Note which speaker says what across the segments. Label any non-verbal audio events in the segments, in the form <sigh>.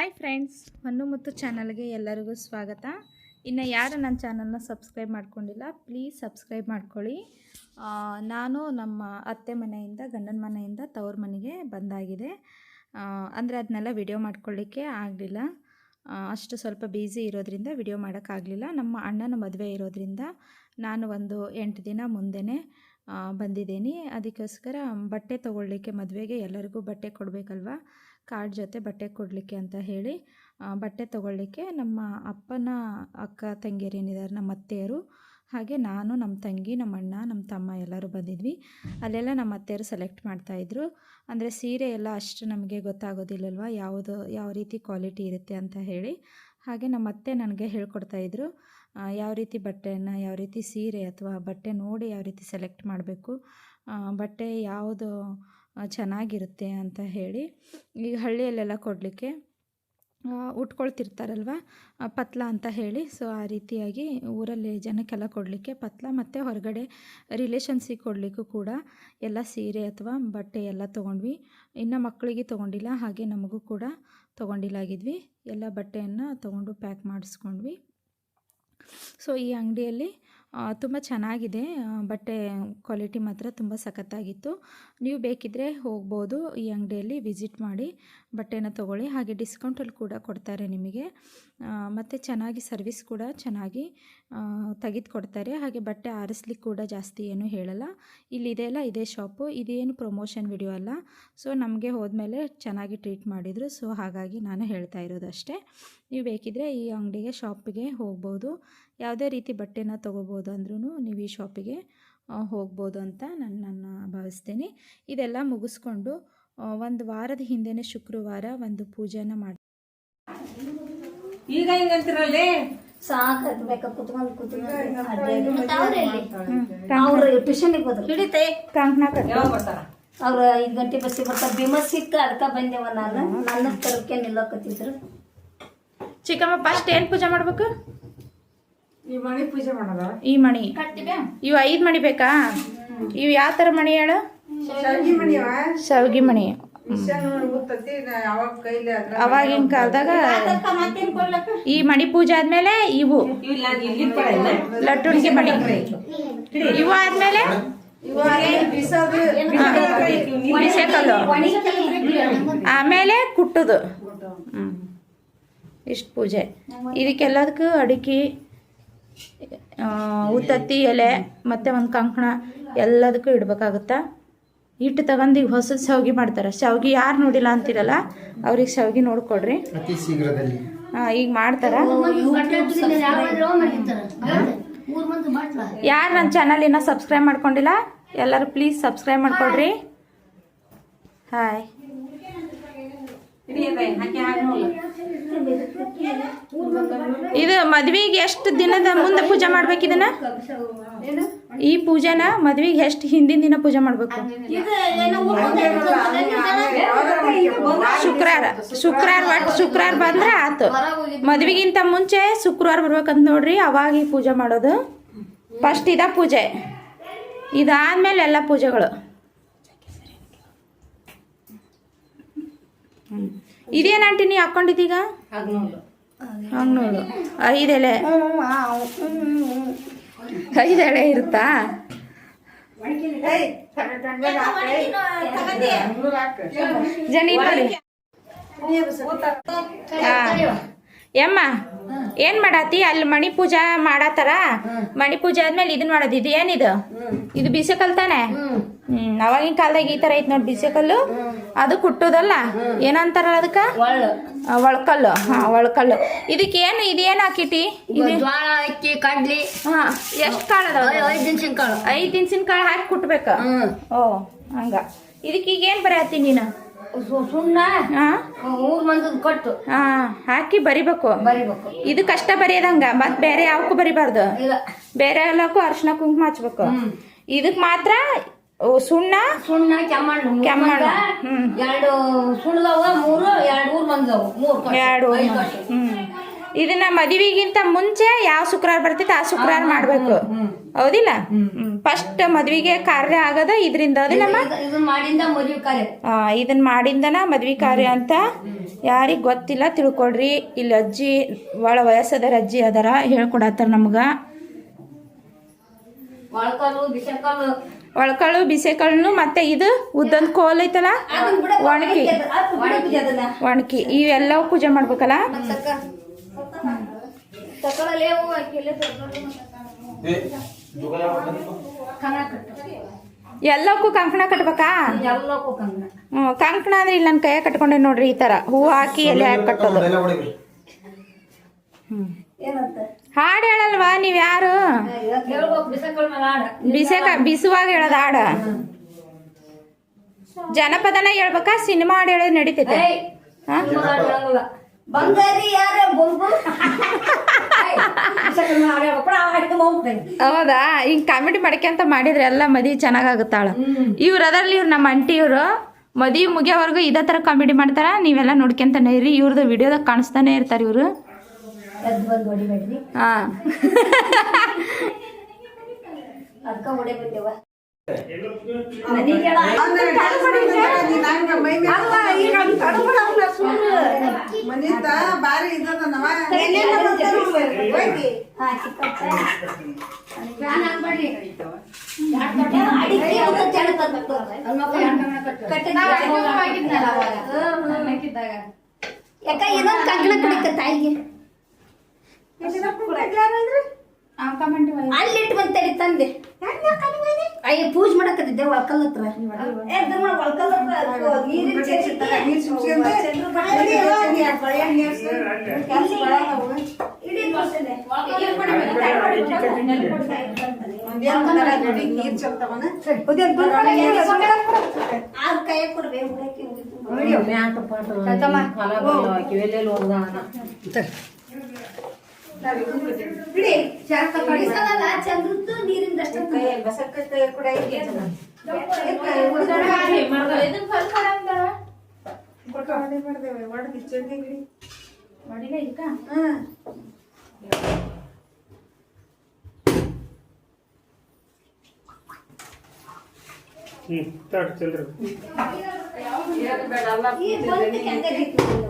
Speaker 1: Hi friends ಹೊನ್ನು ಮುತ್ತು ಚಾನಲ್ಗೆ ಎಲ್ಲರಿಗೂ ಸ್ವಾಗತ. ಇನ್ನು ಯಾರು ನನ್ನ ಚಾನಲ್ನ ಸಬ್ಸ್ಕ್ರೈಬ್ ಮಾಡ್ಕೊಂಡಿಲ್ಲ, ಪ್ಲೀಸ್ ಸಬ್ಸ್ಕ್ರೈಬ್ ಮಾಡ್ಕೊಳ್ಳಿ. ನಾನು ನಮ್ಮ ಅತ್ತೆ ಮನೆಯಿಂದ, ಗಂಡನ ಮನೆಯಿಂದ ತವ್ರ ಮನೆಗೆ ಬಂದಾಗಿದೆ. ಅಂದರೆ ಅದನ್ನೆಲ್ಲ ವಿಡಿಯೋ ಮಾಡ್ಕೊಳ್ಳಿಕ್ಕೆ ಆಗಲಿಲ್ಲ. ಅಷ್ಟು ಸ್ವಲ್ಪ ಬ್ಯುಸಿ ಇರೋದ್ರಿಂದ ವಿಡಿಯೋ ಮಾಡೋಕ್ಕಾಗಲಿಲ್ಲ. ನಮ್ಮ ಅಣ್ಣನ ಮದುವೆ ಇರೋದ್ರಿಂದ ನಾನು ಒಂದು ಎಂಟು ದಿನ ಮುಂದೆನೇ ಬಂದಿದ್ದೀನಿ. ಅದಕ್ಕೋಸ್ಕರ ಬಟ್ಟೆ ತೊಗೊಳ್ಳಿಕ್ಕೆ ಮದುವೆಗೆ ಎಲ್ಲರಿಗೂ ಬಟ್ಟೆ ಕೊಡಬೇಕಲ್ವ? ಕಾರ್ಡ್ ಜೊತೆ ಬಟ್ಟೆ ಕೊಡಲಿಕ್ಕೆ ಅಂತ ಹೇಳಿ ಬಟ್ಟೆ ತೊಗೊಳ್ಳಿಕ್ಕೆ ನಮ್ಮ ಅಪ್ಪನ ಅಕ್ಕ ತಂಗಿಯರು ಏನಿದ್ದಾರೆ, ನಮ್ಮ ಅತ್ತೆಯರು, ಹಾಗೆ ನಾನು, ನಮ್ಮ ತಂಗಿ, ನಮ್ಮ ಅಣ್ಣ, ನಮ್ಮ ತಮ್ಮ ಎಲ್ಲರೂ ಬಂದಿದ್ವಿ. ಅಲ್ಲೆಲ್ಲ ನಮ್ಮ ಅತ್ತೆಯರು ಸೆಲೆಕ್ಟ್ ಮಾಡ್ತಾಯಿದ್ರು ಅಂದರೆ ಸೀರೆ ಎಲ್ಲ ಅಷ್ಟು ನಮಗೆ ಗೊತ್ತಾಗೋದಿಲ್ಲಲ್ವ, ಯಾವುದು, ಯಾವ ರೀತಿ ಕ್ವಾಲಿಟಿ ಇರುತ್ತೆ ಅಂತ ಹೇಳಿ. ಹಾಗೆ ನಮ್ಮ ಅತ್ತೆ ನನಗೆ ಹೇಳ್ಕೊಡ್ತಾಯಿದ್ರು ಯಾವ ರೀತಿ ಬಟ್ಟೆಯನ್ನು ಯಾವ ರೀತಿ ಸೀರೆ ಅಥವಾ ಬಟ್ಟೆ ನೋಡಿ ಯಾವ ರೀತಿ ಸೆಲೆಕ್ಟ್ ಮಾಡಬೇಕು ಬಟ್ಟೆ ಯಾವುದು ಚೆನ್ನಾಗಿರುತ್ತೆ ಅಂತ ಹೇಳಿ ಈಗ ಹಳ್ಳಿಯಲ್ಲೆಲ್ಲ ಕೊಡಲಿಕ್ಕೆ ಉಟ್ಕೊಳ್ತಿರ್ತಾರಲ್ವ? ಪತ್ಲ ಅಂತ ಹೇಳಿ. ಸೊ ಆ ರೀತಿಯಾಗಿ ಊರಲ್ಲಿ ಜನಕ್ಕೆಲ್ಲ ಕೊಡಲಿಕ್ಕೆ ಪತ್ಲ ಮತ್ತು ಹೊರಗಡೆ ರಿಲೇಷನ್ಸಿಗೆ ಕೊಡಲಿಕ್ಕೂ ಕೂಡ ಎಲ್ಲ ಸೀರೆ ಅಥವಾ ಬಟ್ಟೆ ಎಲ್ಲ ತೊಗೊಂಡ್ವಿ. ಇನ್ನು ಮಕ್ಕಳಿಗೆ ತೊಗೊಂಡಿಲ್ಲ, ಹಾಗೆ ನಮಗೂ ಕೂಡ ತೊಗೊಂಡಿಲ್ಲಾಗಿದ್ವಿ. ಎಲ್ಲ ಬಟ್ಟೆಯನ್ನು ತೊಗೊಂಡು ಪ್ಯಾಕ್ ಮಾಡಿಸ್ಕೊಂಡ್ವಿ. ಸೊ ಈ ಅಂಗಡಿಯಲ್ಲಿ ತುಂಬ ಚೆನ್ನಾಗಿದೆ ಬಟ್ಟೆ ಕ್ವಾಲಿಟಿ ಮಾತ್ರ ತುಂಬ ಸಖತ್ತಾಗಿತ್ತು. ನೀವು ಬೇಕಿದ್ದರೆ ಹೋಗ್ಬೋದು ಈ ಅಂಗಡಿಯಲ್ಲಿ ವಿಸಿಟ್ ಮಾಡಿ. ಬಟ್ಟೆನ ತೊಗೊಳ್ಳಿ. ಹಾಗೆ ಡಿಸ್ಕೌಂಟಲ್ಲಿ ಕೂಡ ಕೊಡ್ತಾರೆ ನಿಮಗೆ. ಮತ್ತು ಚೆನ್ನಾಗಿ ಸರ್ವಿಸ್ ಕೂಡ ಚೆನ್ನಾಗಿ ತೆಗೆದು ಕೊಡ್ತಾರೆ ಹಾಗೆ ಬಟ್ಟೆ ಆರಿಸ್ಲಿಕ್ಕೆ ಕೂಡ ಜಾಸ್ತಿ ಏನು ಹೇಳಲ್ಲ. ಇಲ್ಲಿ ಇದೆಲ್ಲ ಇದೇ ಶಾಪು ಇದೇನು ಪ್ರಮೋಷನ್ ವಿಡಿಯೋ ಅಲ್ಲ. ಸೊ ನಮಗೆ ಹೋದ್ಮೇಲೆ ಚೆನ್ನಾಗಿ ಟ್ರೀಟ್ ಮಾಡಿದರು. ಸೊ ಹಾಗಾಗಿ ನಾನು ಹೇಳ್ತಾ ಇರೋದು ಅಷ್ಟೇ. ನೀವು ಬೇಕಿದ್ದರೆ ಈ ಅಂಗಡಿಗೆ ಶಾಪಿಗೆ ಹೋಗ್ಬೋದು. ಯಾವುದೇ ರೀತಿ ಬಟ್ಟೆನ ತೊಗೋಬೋದು ಅಂದ್ರೂ ನೀವು ಈ ಶಾಪಿಗೆ ಹೋಗ್ಬೋದು ಅಂತ ನಾನು, ನನ್ನ ಭಾವಿಸ್ತೀನಿ. ಇದೆಲ್ಲ ಮುಗಿಸ್ಕೊಂಡು ಒಂದು ವಾರದ ಹಿಂದೆನೇ ಶುಕ್ರವಾರ ಒಂದು ಪೂಜೆನ ಮಾಡಿ
Speaker 2: ಈಗ ಹಿಂಗಂತಿರಲ್ಲಿ
Speaker 3: ಸಾಕಾಗಿ ಬೇಕ? ಕುತ್ಕೊಂಡು ಕುತ್ಕೊಂಡು ಅವ್ರು ಟ್ಯೂಷನ್ಗೆ ಹೋದ್ರು. ಹಿಡಿತೆ? ಅವ್ರು ಐದು ಗಂಟೆ ಬಸ್ಸಿಗೆ ಬರ್ತಾರೆ. ಬಿಮ ಸಿಕ್ಕ ಅದಕ್ಕೆ ಬಂದೇವ ನಾನು. ನನ್ನ ತರಕ್ಕೆ ನಿಲ್ಲಕತ್ತಿದ್ರು.
Speaker 1: ಚಿಕ್ಕಮ್ಮ ಫಸ್ಟ್ ಏನು ಪೂಜೆ ಮಾಡ್ಬೇಕು?
Speaker 2: ಈ ಮಣಿ ಪೂಜೆ ಮಾಡದ?
Speaker 1: ಈ ಮಣಿ. ಇವು ಐದು ಮಣಿ ಬೇಕಾ? ಇವು ಯಾವ ಥರ ಮಣಿ ಹೇಳು?
Speaker 2: ಶಾವಿಗೆ
Speaker 1: ಮಣಿ ಅವಾಗಿನ ಕಾಲದಾಗ ಈ ಮಣಿ ಪೂಜೆ ಆದ್ಮೇಲೆ ಇವು. ಲಟ್ಟುಣಿಗೆ ಮಣಿ. ಇವು ಆದ್ಮೇಲೆ ಆಮೇಲೆ ಕುಟ್ಟುದು. ಹ್ಮ್. ಇಷ್ಟು ಪೂಜೆ. ಇದಕ್ಕೆಲ್ಲದಕ್ಕೂ ಅಡಿಕೆ ಉತ್ತತ್ತಿ ಎಲೆ ಮತ್ತು ಒಂದು ಕಂಕಣ ಎಲ್ಲದಕ್ಕೂ ಇಡ್ಬೇಕಾಗುತ್ತಾ? ಹಿಟ್ಟು ತಗೊಂಡು ಈಗ ಹೊಸ ಶಾವಿಗೆ ಮಾಡ್ತಾರೆ. ಶಾವ್ಗೆ ಯಾರು ನೋಡಿಲ್ಲ ಅಂತಿರಲ್ಲ ಅವ್ರಿಗೆ ಶಾವ್ಗೆ ನೋಡ್ಕೊಡ್ರಿ.
Speaker 4: ಅತಿ ಶೀಘ್ರದಲ್ಲಿ.
Speaker 1: ಆ, ಈಗ ಮಾಡ್ತಾರ. ಯಾರು ನನ್ನ ಚಾನಲ್ ಇನ್ನೂ ಸಬ್ಸ್ಕ್ರೈಬ್ ಮಾಡ್ಕೊಂಡಿಲ್ಲ ಎಲ್ಲರೂ ಪ್ಲೀಸ್ ಸಬ್ಸ್ಕ್ರೈಬ್ ಮಾಡ್ಕೊಡ್ರಿ. ಹಾಯ್
Speaker 2: ಹಾಕಿ ಹಾಕಿ ನೋಡ್ಲ
Speaker 1: ಇದು ಮದ್ವಿಗೆ ಎಷ್ಟು ದಿನದ ಮುಂದೆ ಪೂಜೆ ಮಾಡ್ಬೇಕು ಇದನ್ನ? ಈ ಪೂಜೆನ ಮದ್ವಿಗೆ ಎಷ್ಟು ಹಿಂದಿನ ದಿನ ಪೂಜೆ ಮಾಡ್ಬೇಕು? ಶುಕ್ರವಾರ. ಶುಕ್ರವಾರ ಒಟ್ಟು ಶುಕ್ರವಾರ ಬಂದ್ರೆ ಆತು. ಮದ್ವಿಗಿಂತ ಮುಂಚೆ ಶುಕ್ರವಾರ ಬರ್ಬೇಕಂತ ನೋಡ್ರಿ, ಅವಾಗ ಈ ಪೂಜೆ ಮಾಡೋದು. ಫಸ್ಟ್ ಇದ ಪೂಜೆ. ಇದಾದ್ಮೇಲೆ ಎಲ್ಲ ಪೂಜೆಗಳು. ಇದೇನು ಆಂಟಿ ನೀ ಹಾಕೊಂಡಿದ್ದೀಗ? ನೋಡು ಐದೆಲೆ ಐದೆಳೆ ಇರುತ್ತಾ? ಜನಿ ನೋಡಿ. ಹಾ. ಯಮ್ಮ ಏನ್ ಮಾಡಾತಿ? ಅಲ್ಲಿ ಮಣಿ ಪೂಜಾ ಮಾಡತ್ತಾರ ಮಣಿ ಪೂಜಾ ಆದ್ಮೇಲೆ ಇದನ್ ಮಾಡೋದು ಇದು ಏನಿದು? ಇದು ಬಿಸಿಕಲ್ ತಾನೆ? ಹ್ಮ್. ಅವಾಗಿನ ಕಾಲದಾಗ ಈ ತರ ಐತ್ ನೋಡಿ ಬಿಸಿಕಲ್ಲು. ಅದು ಕುಟ್ಟೋದಲ್ಲ? ಏನಂತಾರಲ್ಲ ಅದಕ್ಕ ಒಳಕಲ್ಲು. ಹಾ ಒಳ್ಕಲ್ಲು. ಇದಕ್ಕೆ ಏನು ಇದೇನು ಹಾಕಿಟ್ಟಿ ಇದು
Speaker 3: ಜ್ವಾಳ ಅಕ್ಕಿ ಕಡ್ಲಿ.
Speaker 1: ಹಾ ಎಷ್ಟು ಕಾಳು ಅದಾವ?
Speaker 3: ಐದು ದಿನಸಿನ ಕಾಳು.
Speaker 1: ಐದು ದಿನಸಿನ ಕಾಳು ಹಾಕಿ ಕುಟ್ಬೇಕ? ಓ ಹಂಗ. ಇದಕ್ಕೆ ಈಗ ಏನು ಹತ್ತಿ ನೀನು?
Speaker 3: ಕೊಟ್ಟು.
Speaker 1: ಹಾ ಹಾಕಿ ಬರಿಬೇಕು. ಇದು ಕಷ್ಟ ಬರೆಯದಂಗ ಮತ್ ಬೇರೆ ಯಾವಕ್ಕೂ ಬರಿಬಾರ್ದು. ಬೇರೆ ಎಲ್ಲಕ್ಕೂ ಅರ್ಶನ ಕುಂಕುಮ ಹಚ್ಬೇಕು. ಇದಕ್ ಮಾತ್ರ ಸುಣ್ಣ
Speaker 3: ಸುಣ್ಣ ಕೆಮ್ಮಣ್ಣು.
Speaker 1: ಕೆಮ್ಮಣ್ಣ.
Speaker 3: ಎರಡು ಸುಣ್ಣದವ ಮೂರು ಎರಡು ಊರ್ ಮಂದವು. ಮೂರು
Speaker 1: ಎರಡು. ಹ್ಮ್. ಇದನ್ನ ಮದುವೆಗಿಂತ ಮುಂಚೆ ಯಾವ ಶುಕ್ರವಾರ ಬರ್ತೈತೆ ಆ ಶುಕ್ರವಾರ ಮಾಡ್ಬೇಕು. ಹೌದಿಲ್ಲ? ಫಸ್ಟ್ ಮದ್ವಿಗೆ ಕಾರ್ಯ ಆಗದ ಇದರಿಂದ ಇದನ್
Speaker 3: ಇದು- ಇದನ್ನ
Speaker 1: ಮಾಡಿಂದನ ಮದ್ವಿ ಕಾರ್ಯ ಅಂತ ಯಾರಿಗ ಗೊತ್ತಿಲ್ಲ ತಿಳ್ಕೊಡ್ರಿ ಇಲ್ಲಿ ಅಜ್ಜಿ ಭಾಳ ವಯಸ್ಸದರ ಅಜ್ಜಿ ಅದಾರ ಹೇಳ್ಕೊಡತ್ತಾರ ನಮ್ಗ. ಒಳಕಳು ಬಿಸೆಕಾಳು ಮತ್ತೆ ಇದು ಉದ್ದನ್ ಕೋಲ್ ಐತಲ್ಲ? ಒಣಕಿ. ಒಣಕಿ. ಇವೆಲ್ಲವೂ ಪೂಜೆ ಮಾಡ್ಬೇಕಲ್ಲ? ಎಲ್ಲಕ್ಕೂ ಕಂಕಣ ಕಟ್ಬೇಕಾ? ಹ್ಞೂ ಕಂಕಣ. ಅಂದ್ರೆ ಇಲ್ಲಿ ನನ್ನ ಕೈಯಾಗ ಕಟ್ಕೊಂಡೆ ನೋಡ್ರಿ ಈ ಥರ ಹೂ ಹಾಕಿ ಎಲೆ ಹಾಕಿ ಕಟ್ಟೋದು.
Speaker 3: ಹಾಡ್
Speaker 1: ಹಾಡು ಹೇಳಲ್ವಾ ನೀವು ಯಾರು? ಬಿಸೆಕ ಬಿಸುವಾಗ ಹೇಳೋದು ಹಾಡ. ಜನಪದನ ಹೇಳ್ಬೇಕಾ ಸಿನಿಮಾ ಹಾಡು ಹೇಳೋದು ನಡೀತೈತೆ? ಹಾ? ಹೌದಾ? ಹಿಂಗ್ ಕಾಮಿಡಿ ಮಾಡ್ಕೊಂತ ಮಾಡಿದ್ರೆ ಎಲ್ಲ ಮದಿ ಚೆನ್ನಾಗಾಗುತ್ತಾಳ. ಇವ್ರು ಅದರಲ್ಲಿ ಇವ್ರು ನಮ್ಮ ಅಂಟಿ ಇವರು ಮದಿ ಮುಗಿಯೋವರೆಗೂ ಇದೇ ಥರ ಕಾಮಿಡಿ ಮಾಡ್ತಾರ ನೀವೆಲ್ಲ ನೋಡ್ಕೊಂತಾನೆ ಇರಿ ಇವ್ರದ್ದು ವಿಡಿಯೋದಾಗ ಕಾಣಿಸ್ತಾನೆ ಇರ್ತಾರೆ ಇವರು. ಹಾಂ.
Speaker 2: ಮನಿತ ಬಾರಿ.
Speaker 3: ಯಾಕ ಏನೋ ಕಂಕಣ ಕುಡಿಕ ತಾಯಿಗೆ. ಅಲ್ಲಿ ಇಟ್ಟು ಬಂತೇಳಿ ತಂದೆ. ಅಯ್ಯ ಪೂಜೆ ಮಾಡಕತ್ತಿದ್ದೆ ಒಳ್ಕಲ್ ಹತ್ರ.
Speaker 2: ನೀರ್
Speaker 3: ಬಿಡಿ ಬಿಡಿಸಲ್ಲ ಚಂದ್ರದ್ದು ನೀರಿಂದ ಅಷ್ಟೇ
Speaker 4: ಹ್ಮ್ ತಟ್ ಚಂದ್ರ
Speaker 3: ಈ ಬಂದು ಕೆಂಗದಿತ್ತು.
Speaker 2: ಚಾ ಮಾಡೋಲ್ಲ ಬಸ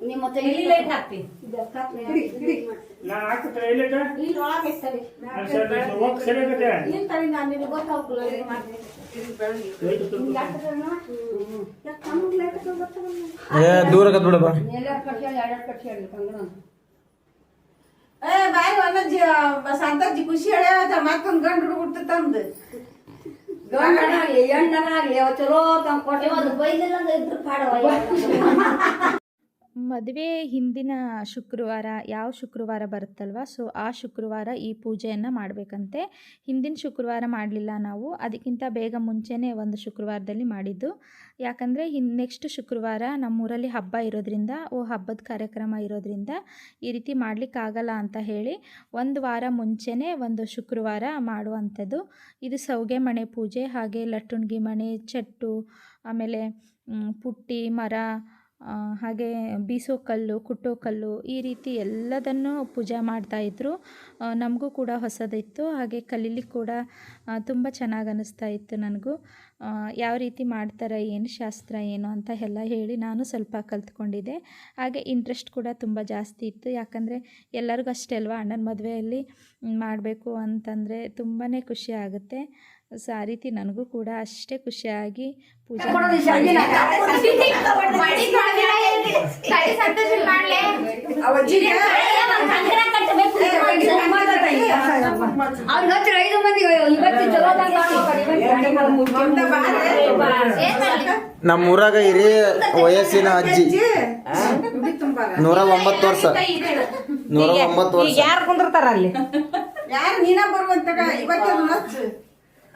Speaker 3: ನಿಮ್ಮ
Speaker 2: ಇಲ್ಲಿ ಲೈಟ್ ಹಾಕ್ತಿ.
Speaker 4: ನಾನು. ಹಾಕ್ತಾರೆ ಎಲ್ಲಿಗ
Speaker 3: ಇಲ್ಲಿ ಒಳಗೆ ಇರ್ತದೆ.
Speaker 4: ಹೋಗಿ ಸರಿಯಾಗತ್ತೆ.
Speaker 3: ಇಲ್ಲಿ ತಡಿ ನಾನು ನಿನಗೆ ಗೊತ್ತಾಗ್ತಿಲ್ಲ ಇದು ಮಾಡ್ತೀನಿ.
Speaker 5: ಏ ದೂರ ಕತ್ ಬಿಡಪ್ಪ.
Speaker 3: ಎಲ್ಲಾರ್ ಕಟ್ಸ್ಯಾಳ, ಎರಡೆರಡ್ ಕಟ್ಸ್ಯಾಳ ಕಂಗಣ.
Speaker 2: ಏ ಬಾಯಿ ಒಂದೊಂದ್ ಜಿ ಸಂತಾಜಿ ಖುಷಿ ಹೇಳ್ಯಾವ ಮತ್ತೊಂದ್ ಗಂಡು ಹುಡುಗ ತಂದು.
Speaker 3: ಗಂಡನಾಗ್ಲಿ, ಹೆಣ್ಣನಾಗ್ಲಿ, ಅವ ಚಲೋ ತಂದ್ ಕೊಟ್ಟೆ. ಒಂದು ಬೈಲಿಲ್ಲ ಅಂದ್ರೆ ಇದ್ರ ಪಾಡವ. <laughs>
Speaker 1: ಮದುವೆ ಹಿಂದಿನ ಶುಕ್ರವಾರ ಯಾವ ಶುಕ್ರವಾರ ಬರುತ್ತಲ್ವ? ಸೊ, ಆ ಶುಕ್ರವಾರ ಈ ಪೂಜೆಯನ್ನು ಮಾಡಬೇಕಂತೆ. ಹಿಂದಿನ ಶುಕ್ರವಾರ ಮಾಡಲಿಲ್ಲ ನಾವು. ಅದಕ್ಕಿಂತ ಬೇಗ ಮುಂಚೆನೇ ಒಂದು ಶುಕ್ರವಾರದಲ್ಲಿ ಮಾಡಿದ್ದು. ಯಾಕಂದರೆ, ಹಿನ್ ನೆಕ್ಸ್ಟ್ ಶುಕ್ರವಾರ ನಮ್ಮೂರಲ್ಲಿ ಹಬ್ಬ ಇರೋದ್ರಿಂದ, ಓ, ಹಬ್ಬದ ಕಾರ್ಯಕ್ರಮ ಇರೋದ್ರಿಂದ ಈ ರೀತಿ ಮಾಡಲಿಕ್ಕಾಗಲ್ಲ ಅಂತ ಹೇಳಿ ಒಂದು ವಾರ ಮುಂಚೆನೇ ಒಂದು ಶುಕ್ರವಾರ ಮಾಡುವಂಥದ್ದು. ಇದು ಸೌಗೆ ಮಣೆ ಪೂಜೆ, ಹಾಗೆ ಲಟ್ಟುಣ್ಗಿ ಮಣೆ, ಚಟ್ಟು, ಆಮೇಲೆ ಪುಟ್ಟಿ, ಮರ ಹಾಗೆ ಬೀಸೋ ಕಲ್ಲು, ಕುಟ್ಟೋ ಕಲ್ಲು ಈ ರೀತಿ ಎಲ್ಲದನ್ನು ಪೂಜೆ ಮಾಡ್ತಾಯಿದ್ರು ನಮಗೂ ಕೂಡ ಹೊಸದಿತ್ತು. ಹಾಗೆ ಕಲೀಲಿಕ್ಕೆ ಕೂಡ ತುಂಬ ಚೆನ್ನಾಗಿ ಅನ್ನಿಸ್ತಾ ಇತ್ತು ನನಗೂ. ಯಾವ ರೀತಿ ಮಾಡ್ತಾರೆ, ಏನು ಶಾಸ್ತ್ರ, ಏನು ಅಂತ ಎಲ್ಲ ಹೇಳಿ ನಾನು ಸ್ವಲ್ಪ ಕಲ್ತ್ಕೊಂಡಿದ್ದೆ. ಹಾಗೆ ಇಂಟ್ರೆಸ್ಟ್ ಕೂಡ ತುಂಬ ಜಾಸ್ತಿ ಇತ್ತು. ಯಾಕಂದರೆ ಎಲ್ಲರಿಗೂ ಅಷ್ಟೇ ಅಲ್ವಾ, ಅಣ್ಣನ ಮದುವೆಯಲ್ಲಿ ಮಾಡಬೇಕು ಅಂತಂದರೆ ತುಂಬಾ ಖುಷಿ ಆಗುತ್ತೆ. ಸೊ ಆ ರೀತಿ ನನಗೂ ಕೂಡ ಅಷ್ಟೇ ಖುಷಿಯಾಗಿ ಪೂಜೆ
Speaker 3: ಕಂಕಣ ಕಟ್ಟಬೇಕು. ಅವ್ನ್ ಹತ್ರ ಐದು ಮಂದಿ ಇವತ್ತು ಚಲೋ ತಂದ್ ಮಾಡ್ಬೇಕು, ಇವತ್ತು ಏನ್ ಮಾಡ್ಲಿ?
Speaker 5: ನಮ್ಮ ಊರಾಗ ಇರಿ ವಯಸ್ಸಿನ ಅಜ್ಜಿ. ನೂರ ಒಂಬತ್ತು ವರ್ಷ. ನೂರ ಒಂಬತ್ತು ವರ್ಷ.
Speaker 2: ಯಾರು ಕುಂದಿರ್ತಾರ ಅಲ್ಲಿ? ಯಾರು ನೀನ ಬರುವಂತ ಇವತ್ತು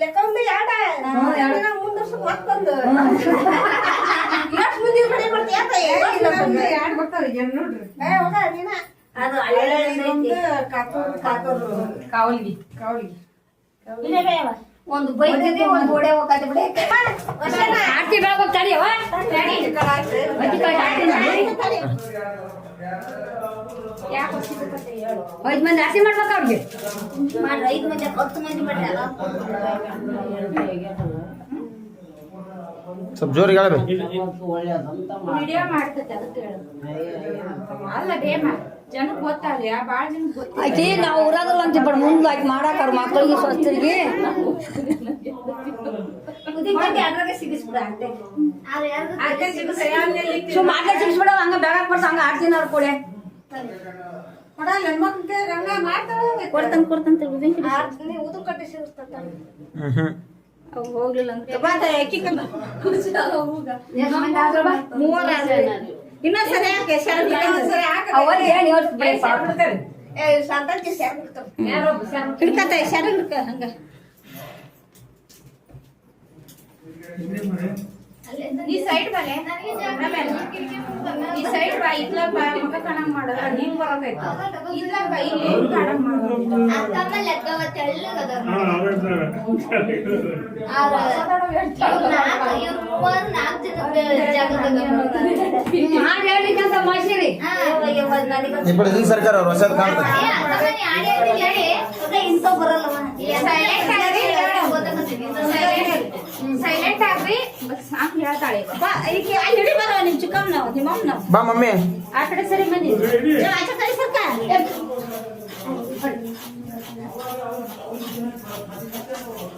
Speaker 2: ಲೆಕ್ಕೊಂದು ಯಾಡ. ದಿನ ಮುಂದರ್ಸು ಮತ್ತೊಂದು. ಎಷ್ಟ್ ಮಂದಿ ಕಡೆ ಬರ್ತೀಯ ಅಪ್ಪ? ಯಾಡ್ ಬರ್ತಾವೆ, ಏನ್ ನೋಡ್ರಿ. ಏ, ಹೋಗ ನೀನ.
Speaker 3: ಅದು
Speaker 2: ಕಾವಲಿ ಕಾತೂರು.
Speaker 1: ಕಾವಲ್ಗಿ.
Speaker 2: ಕಾವಲಿಗೆ.
Speaker 3: ಒಂದು ಬೈಕ್ ಇದೆ ಒಂದು ಗೋಡೆ ಹೋಗತ್ತೆ ಬಿಡಿ. ಆರ್ತಿ ಬೆಳಗ್ಗೆ ಕಾಯಿ ಆರ್ತಿ ಮಾಡಿ ಐದು ಮಂದಿ ಆರ್ತಿ ಮಾಡ್ಬೇಕು ಅವ್ರಿಗೆ ಮಾಡ್ರಿ ಐದು ಮಂದಿ ಹತ್ತು ಮಂದಿ ಮಾಡ್ರಿ
Speaker 5: ಸ್ವಲ್ಪ ಜೋರಿಗೆ ಹೇಳ್ಬೇಕು
Speaker 1: ವಿಡಿಯೋ ಮಾಡ್ತೈತೆ ಅದಕ್ಕೆ ಹೇಳೋದು. ಅಲ್ಲ ಬೇಮ ಜನಕ್ಕೆ ಗೊತ್ತಾಗಲಿ ಭಾಳ ಜನಕ್ಕೆ ಗೊತ್ತಿಲ್ಲ
Speaker 3: ಆಯ್ತಿ ನಾವು ಊರಾಗಲ್ಲ ಅಂತ ಬಿಡ್ ಮುಂದೆ ಆಯ್ತು ಮಾಡಾಕ ಅವ್ರ ಮಕ್ಕಳಿಗೆ ಸ್ವಸ್ಥರಿಗೆ ಅದ್ರಾಗೆ ಸಿಗಿಸ್ಬಿಡ
Speaker 2: ಅದಕ್ಕೆ ಸಿಗುತ್ತೆ, ಆಮೇಲೆ ಇಟ್ಟು
Speaker 3: ಸೊ ಮಾಡ್ಲೆ ಸಿಗಿಸ್ಬಿಡ ಹಂಗ ಬೆಳಕ್ ಬರ್ಸ ಹಂಗ ಆಡ್ತೀನಿ ಅವ್ರ ಕೊಡೆ
Speaker 2: ಕೊಡಲ್ಲ, ನನ್ ಮಕ್ಳಿಗೆ ರಂಗ ಮಾಡ್ತಾಳೆ.
Speaker 3: ಕೊಡ್ತಾನ ಕೊಡ್ತಾನ
Speaker 2: ನೀ ಉದು ಕಟ್ಟಿ ಸಿಗಿಸ್ತಾಳ.
Speaker 5: ಹ್ಮ್ ಹ್ಮ್.
Speaker 3: ಹೋಗ್ಲಿಲ್ಲ ಅಂತ.
Speaker 2: ಬಾ ತಾಯಿ, ಅಕ್ಕಿ ಕಲ್ಲ.
Speaker 3: ಮೂವರ
Speaker 2: ಇನ್ನೊಂದ್ ಸರಿ ಹಾಕೆ, ಹಾಕು.
Speaker 3: ಅವರ್.
Speaker 2: ಏ, ಹಿಡ್ಕೊ, ಹಂಗ.
Speaker 1: ಈ ಸೈಡ್ ಬಲೆ ಈ ಸೈಡ್ ಬಾ ಇದ್ಲ ಬಾ ಮಗ ಕಣಂಗ್ ಮಾಡೋದು ಹಿಂಗ್ ಬರೋಕೈತ ಇಲ್ಲ ಬಾ ಕಾಣಂಗ್ ಮಾಡೋದು
Speaker 5: ಸರ್ಕಾರ ಅವ್ರು ಹೊಸದ್ ಕಾಣ್ತದೆ
Speaker 1: ಸೈಲೆಂಟ್ ಆಗ್ರಿ ಸಾಂಗ್ ಹೇಳ್ತಾಳೆ.
Speaker 2: ಬಾ, ಈಕಿ ಅಲ್ಲಿ ಹಿಡಿ ಬರೋ, ನಿಮ್ ಚಿಕ್ಕಮ್ಮನವ್, ನಿಮ್ಮ.
Speaker 5: ಬಾ ಮಮ್ಮಿ
Speaker 1: ಆ ಕಡೆ ಸರಿ ಬನ್ನಿ
Speaker 4: ರೆಡಿ?
Speaker 2: ಏ, ಆಚೆ ಕಡೆ ಸರ್ಕ.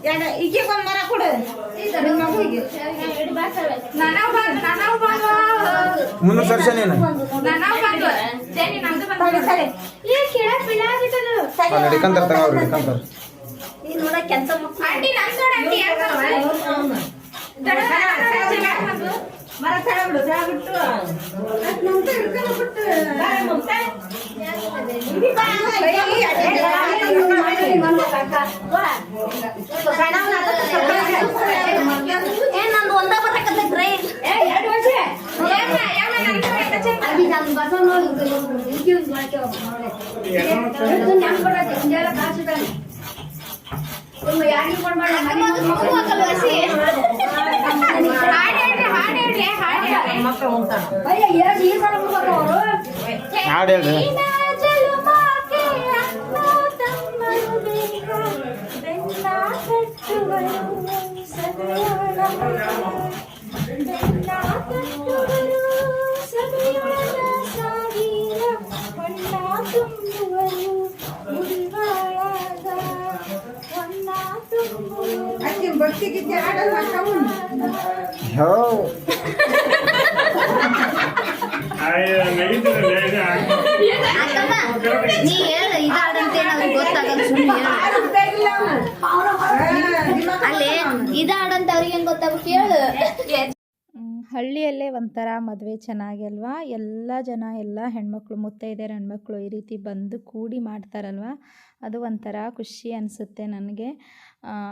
Speaker 2: ಯಾಡ, ಈಕಿಗ್ ಒಂದ್ ಮರ ಕೊಡು.
Speaker 1: ಜೇನಿ ನಮ್ದು ಬಂದು
Speaker 2: ಸರಿ, ಸರಿ.
Speaker 5: ತಗ ಅವ್ರು ಹಿಡ್ಕಂತಾರ
Speaker 3: ನೀನ್ ನೋಡ ಕೆಲ್ಸ ಮಕ್ಳು
Speaker 1: ಆಂಟಿ ನನ್ ನೋಡ್ ಆಂಟಿ ಯಾಕವ್ವ? ದಡ ದಡ ದಡ ಜಗಳ ಬಂದು.
Speaker 2: ಮರ ಕೆಳ ಬಿಡು, ಕೆಳ ಬಿಟ್ಟು. ಅದ್ ನಮ್ದು ಹಿಡ್ಕೊಂಡು ಬಿಟ್ಟು. ಬಾ, ಮುಗ್ತಾ. ಹಿಡಿ ಬಾ, ಕೈ, ಅದೇ ಜಗಳ ಆಡ್ತಾನೆ.
Speaker 3: ಏನ್ ನಂದು ಒಂದ ಬರಕತ್ತೈತ್ರಿ ಏ ಎರಡು ವರ್ಷ
Speaker 1: ಏಮ್ಮ, ಏಮ್ಮ ನನ್ ಕಡೆ ಎತ್ತ ಚೆನ್ನ.
Speaker 3: ಅಲ್ಲಿ ನಾನು ಬಸವ
Speaker 1: ಹಾಡ್ ಹೇಳ್ರಿ, ಹಾಡ್ ಹೇಳ್ರಿ,
Speaker 2: ಭಕ್ತಿ ಗೀತೆ.
Speaker 5: ಹೋ
Speaker 3: ನೀ ಹೇಳ ಇದಾಡಂತ ನನಗೆ ಗೊತ್ತಾಗಲ್ಲ ಸುಮ್ಮನೆ
Speaker 2: ನಿಮ್ಮ
Speaker 3: ಅಲ್ಲೇ ಇದಾಡಂತ ಅವ್ರಿಗೆ ಹೆಂಗ್ ಗೊತ್ತಾಗ್ಬೇಕು ಹೇಳು.
Speaker 1: ಹಳ್ಳಿಯಲ್ಲೇ ಒಂಥರ ಮದುವೆ ಚೆನ್ನಾಗಿ ಅಲ್ವಾ? ಎಲ್ಲ ಜನ ಎಲ್ಲ ಹೆಣ್ಮಕ್ಳು ಮುತ್ತೈದೆಯರ ಹೆಣ್ಮಕ್ಳು ಈ ರೀತಿ ಬಂದು ಕೂಡಿ ಮಾಡ್ತಾರಲ್ವ? ಅದು ಒಂಥರ ಖುಷಿ ಅನಿಸುತ್ತೆ ನನಗೆ.